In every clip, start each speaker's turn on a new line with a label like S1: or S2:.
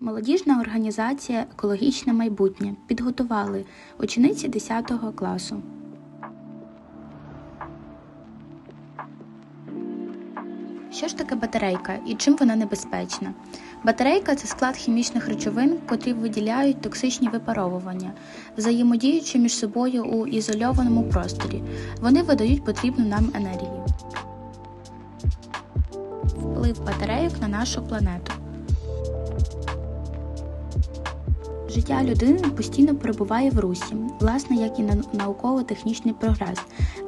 S1: Молодіжна організація Екологічне майбутнє підготували учениці 10 класу. Що ж таке батарейка і чим вона небезпечна? Батарейка це склад хімічних речовин, котрі виділяють токсичні випаровування, взаємодіючи між собою у ізольованому просторі. Вони видають потрібну нам енергію. Вплив батарейок на нашу планету. Життя людини постійно перебуває в русі, власне, як і на- науково-технічний прогрес.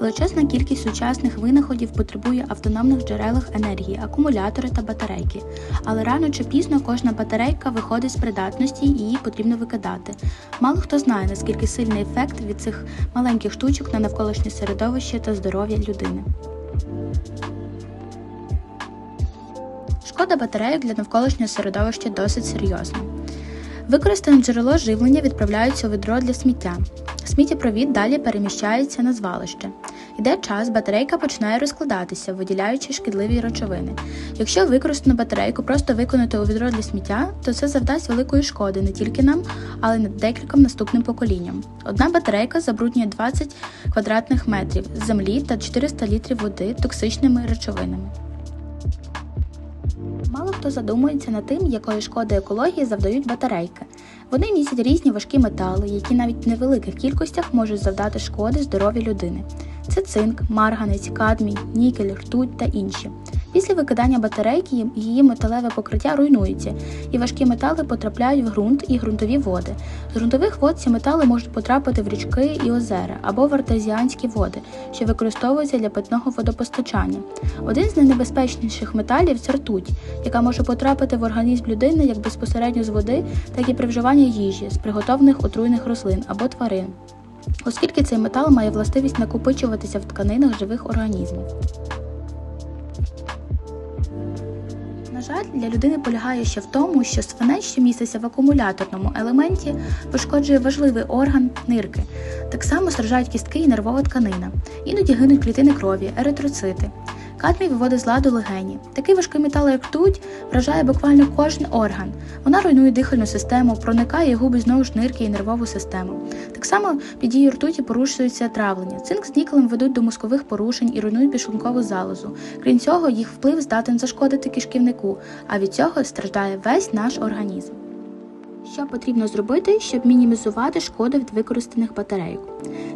S1: Величезна кількість сучасних винаходів потребує автономних джерелах енергії, акумулятори та батарейки. Але рано чи пізно кожна батарейка виходить з придатності і її потрібно викидати. Мало хто знає, наскільки сильний ефект від цих маленьких штучок на навколишнє середовище та здоров'я людини. Шкода батарейок для навколишнього середовища досить серйозна. Використане джерело живлення відправляється у відро для сміття. Сміттєпровід далі переміщається на звалище. Йде час, батарейка починає розкладатися, виділяючи шкідливі речовини. Якщо використану батарейку просто виконати у відро для сміття, то це завдасть великої шкоди не тільки нам, але й декільком наступним поколінням. Одна батарейка забруднює 20 квадратних метрів землі та 400 літрів води токсичними речовинами. Мало задумуються над тим, якої шкоди екології завдають батарейки. Вони містять різні важкі метали, які навіть в невеликих кількостях можуть завдати шкоди здоров'ю людини. Це цинк, марганець, кадмій, нікель, ртуть та інші. Після викидання батарейки її металеве покриття руйнується, і важкі метали потрапляють в ґрунт і ґрунтові води. З ґрунтових вод ці метали можуть потрапити в річки і озера або в артезіанські води, що використовуються для питного водопостачання. Один з найнебезпечніших металів це ртуть, яка може потрапити в організм людини як безпосередньо з води, так і при вживанні їжі з приготовлених отруйних рослин або тварин. Оскільки цей метал має властивість накопичуватися в тканинах живих організмів. На жаль, для людини полягає ще в тому, що свинець, що міститься в акумуляторному елементі, пошкоджує важливий орган нирки. Так само страждають кістки і нервова тканина. Іноді гинуть клітини крові, еритроцити. Кадмій виводить з ладу легені. Такий важкий метал, як ртуть, вражає буквально кожен орган. Вона руйнує дихальну систему, проникає і губить знову ж нирки і нервову систему. Так само під дією ртуті порушується травлення. Цинк з нікелем ведуть до мозкових порушень і руйнують підшлункову залозу. Крім цього, їх вплив здатен зашкодити кишківнику, а від цього страждає весь наш організм. Що потрібно зробити, щоб мінімізувати шкоду від використаних батарейок?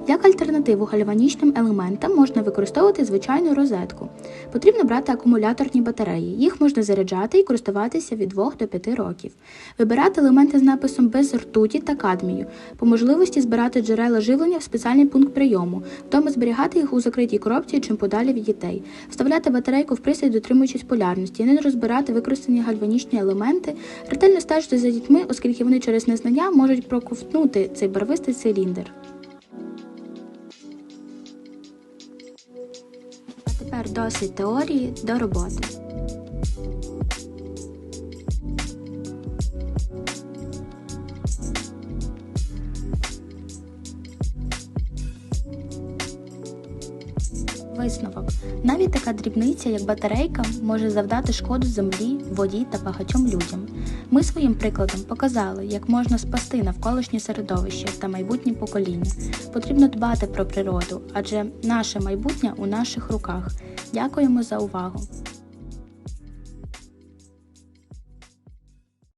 S1: Як альтернативу гальванічним елементам можна використовувати звичайну розетку. Потрібно брати акумуляторні батареї. Їх можна заряджати і користуватися від 2 до 5 років. Вибирати елементи з написом без ртуті та кадмію. По можливості збирати джерела живлення в спеціальний пункт прийому. Вдома зберігати їх у закритій коробці чим подалі від дітей. Вставляти батарейку в пристрій, дотримуючись полярності, не розбирати використані гальванічні елементи, ретельно стежити за дітьми, оскільки вони через незнання можуть проковтнути цей барвистий циліндр. А тепер досить теорії до роботи. Висновок. Навіть така дрібниця, як батарейка, може завдати шкоду землі, воді та багатьом людям. Ми своїм прикладом показали, як можна спасти навколишнє середовище та майбутнє покоління. Потрібно дбати про природу, адже наше майбутнє у наших руках. Дякуємо за увагу!